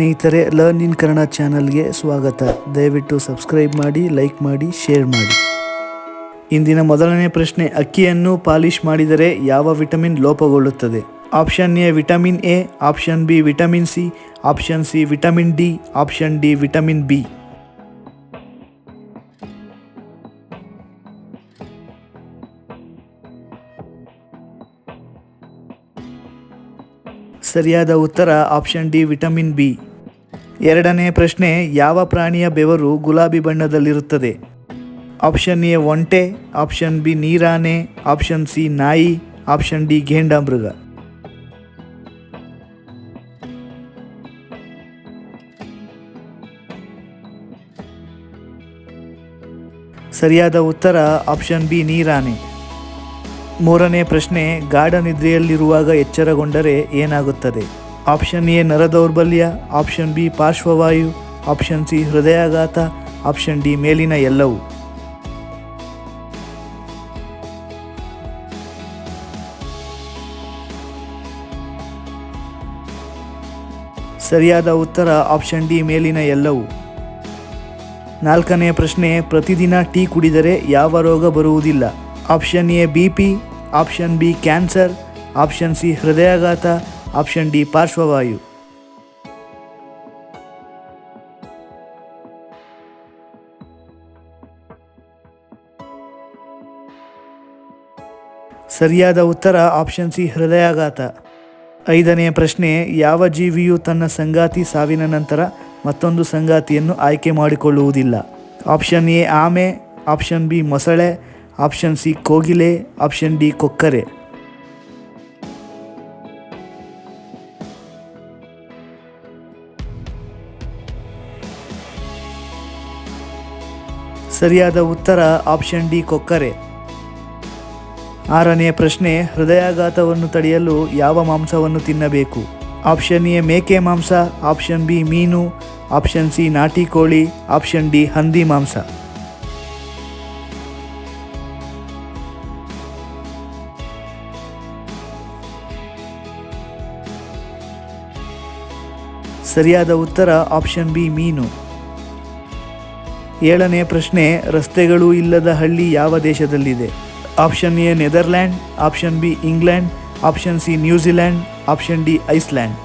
ಸ್ನೇಹಿತರೆ learn in Kannada ಚಾನಲ್ಗೆ ಸ್ವಾಗತ. ದಯವಿಟ್ಟು ಸಬ್ಸ್ಕ್ರೈಬ್ ಮಾಡಿ ಲೈಕ್ ಮಾಡಿ ಶೇರ್ ಮಾಡಿ. ಇಂದಿನ ಮೊದಲನೇ ಪ್ರಶ್ನೆ, ಅಕ್ಕಿಯನ್ನು ಪಾಲಿಷ್ ಮಾಡಿದರೆ ಯಾವ vitamin ಲೋಪಗೊಳ್ಳುತ್ತದೆ? Option A vitamin A option B vitamin C option C vitamin D option D vitamin B. ಸರಿಯಾದ ಉತ್ತರ ಆಪ್ಷನ್ ಡಿ ವಿಟಮಿನ್ ಬಿ. ಎರಡನೇ ಪ್ರಶ್ನೆ, ಯಾವ ಪ್ರಾಣಿಯ ಬೆವರು ಗುಲಾಬಿ ಬಣ್ಣದಲ್ಲಿರುತ್ತದೆ? ಆಪ್ಷನ್ ಎ ಒಂಟೆ, ಆಪ್ಷನ್ ಬಿ ನೀರಾನೆ, ಆಪ್ಷನ್ ಸಿ ನಾಯಿ, ಆಪ್ಷನ್ ಡಿ ಘೇಂಡಾಮೃಗ ಸರಿಯಾದ ಉತ್ತರ, ಆಪ್ಷನ್ ಬಿ ನೀರಾನೆ. ಮೂರನೇ ಪ್ರಶ್ನೆ, ಗಾಢ ನಿದ್ರೆಯಲ್ಲಿರುವಾಗ ಎಚ್ಚರಗೊಂಡರೆ ಏನಾಗುತ್ತದೆ? ಆಪ್ಷನ್ ಎ ನರ ದೌರ್ಬಲ್ಯ ಆಪ್ಷನ್ ಬಿ ಪಾರ್ಶ್ವವಾಯು, ಆಪ್ಷನ್ ಸಿ ಹೃದಯಾಘಾತ, ಆಪ್ಷನ್ ಡಿ ಮೇಲಿನ ಎಲ್ಲವೂ. ಸರಿಯಾದ ಉತ್ತರ ಆಪ್ಷನ್ ಡಿ ಮೇಲಿನ ಎಲ್ಲವೂ. ನಾಲ್ಕನೆಯ ಪ್ರಶ್ನೆ, ಪ್ರತಿದಿನ ಟೀ ಕುಡಿದರೆ ಯಾವ ರೋಗ ಬರುವುದಿಲ್ಲ? Option A B P, option B cancer, option C ಹೃದಯಾಘಾತ ಆಪ್ಷನ್ ಡಿ, ಪಾರ್ಶ್ವವಾಯು. ಸರಿಯಾದ ಉತ್ತರ ಆಪ್ಷನ್ ಸಿ, ಹೃದಯಾಘಾತ. ಐದನೆಯ ಪ್ರಶ್ನೆ, ಯಾವ ಜೀವಿಯು ತನ್ನ ಸಂಗಾತಿ ಸಾವಿನ ನಂತರ ಮತ್ತೊಂದು ಸಂಗಾತಿಯನ್ನು ಆಯ್ಕೆ ಮಾಡಿಕೊಳ್ಳುವುದಿಲ್ಲ? ಆಪ್ಷನ್ ಎ, ಆಮೆ. ಆಪ್ಷನ್ ಬಿ, ಮೊಸಳೆ. ಆಪ್ಷನ್ ಸಿ, ಕೋಗಿಲೆ. ಆಪ್ಷನ್ ಡಿ, ಕೊಕ್ಕರೆ. ಸರಿಯಾದ ಉತ್ತರ ಆಪ್ಷನ್ ಡಿ ಕೊಕ್ಕರೆ. ಆರನೆಯ ಪ್ರಶ್ನೆ, ಹೃದಯಾಘಾತವನ್ನು ತಡೆಯಲು ಯಾವ ಮಾಂಸವನ್ನು ತಿನ್ನಬೇಕು? ಆಪ್ಷನ್ ಎ, ಮೇಕೆ ಮಾಂಸ, ಆಪ್ಷನ್ ಬಿ, ಮೀನು, ಆಪ್ಷನ್ ಸಿ, ನಾಟಿ ಕೋಳಿ, ಆಪ್ಷನ್ ಡಿ, ಹಂದಿ ಮಾಂಸ. ಸರಿಯಾದ ಉತ್ತರ ಆಪ್ಷನ್ ಬಿ, ಮೀನು. ಏಳನೇ ಪ್ರಶ್ನೆ, ರಸ್ತೆಗಳು ಇಲ್ಲದ ಹಳ್ಳಿ ಯಾವ ದೇಶದಲ್ಲಿದೆ? Option A, Netherland, option B, England, option C, New Zealand, option D, Iceland.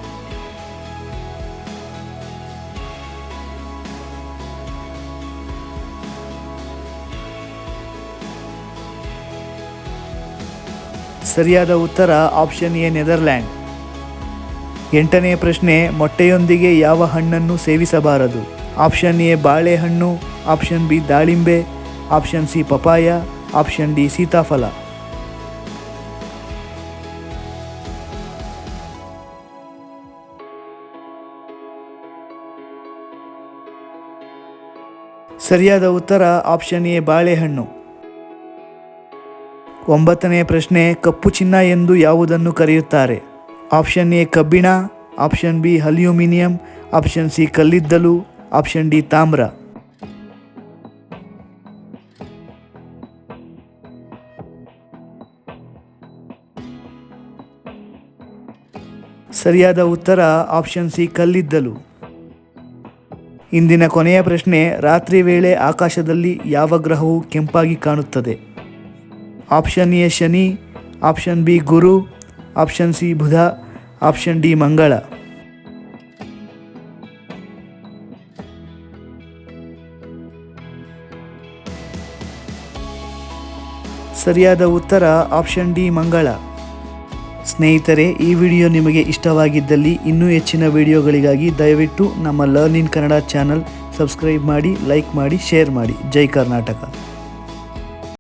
ಸರಿಯಾದ ಉತ್ತರ, ಆಪ್ಷನ್ ಎ, ನೆದರ್ಲ್ಯಾಂಡ್. ಎಂಟನೇ ಪ್ರಶ್ನೆ, ಮೊಟ್ಟೆಯೊಂದಿಗೆ ಯಾವ ಹಣ್ಣನ್ನು ಸೇವಿಸಬಾರದು? ಆಪ್ಷನ್ ಎ ಬಾಳೆಹಣ್ಣು, ಆಪ್ಷನ್ ಬಿ ದಾಳಿಂಬೆ, option C papaya option D ಸೀತಾಫಲ. ಸರಿಯಾದ ಉತ್ತರ ಆಪ್ಷನ್ ಎ ಬಾಳೆಹಣ್ಣು. ಒಂಬತ್ತನೆಯ ಪ್ರಶ್ನೆ, ಕಪ್ಪು ಚಿನ್ನ ಎಂದು ಯಾವುದನ್ನು ಕರೆಯುತ್ತಾರೆ? ಆಪ್ಷನ್ ಎ ಕಬ್ಬಿಣ, option B aluminium, option C ಕಲ್ಲಿದ್ದಲು ಆಪ್ಷನ್ ಡಿ ತಾಮ್ರ. ಸರಿಯಾದ ಉತ್ತರ ಆಪ್ಷನ್ ಸಿ ಕಲ್ಲಿದ್ದಲು. ಇಂದಿನ ಕೊನೆಯ ಪ್ರಶ್ನೆ, ರಾತ್ರಿ ವೇಳೆ ಆಕಾಶದಲ್ಲಿ ಯಾವ ಗ್ರಹವು ಕೆಂಪಾಗಿ ಕಾಣುತ್ತದೆ? ಆಪ್ಷನ್ ಎ ಶನಿ, ಆಪ್ಷನ್ ಬಿ ಗುರು, ಆಪ್ಷನ್ ಸಿ ಬುಧ, ಆಪ್ಷನ್ ಡಿ ಮಂಗಳ. ಸರಿಯಾದ ಉತ್ತರ ಆಪ್ಷನ್ ಡಿ ಮಂಗಳ. ಸ್ನೇಹಿತರೆ, ಈ ವಿಡಿಯೋ ನಿಮಗೆ ಇಷ್ಟವಾಗಿದ್ದಲ್ಲಿ ಇನ್ನೂ ಹೆಚ್ಚಿನ ವಿಡಿಯೋಗಳಿಗಾಗಿ ದಯವಿಟ್ಟು ನಮ್ಮ learn in Kannada channel subscribe ಮಾಡಿ, ಲೈಕ್ ಮಾಡಿ, ಶೇರ್ ಮಾಡಿ. ಜೈ ಕರ್ನಾಟಕ.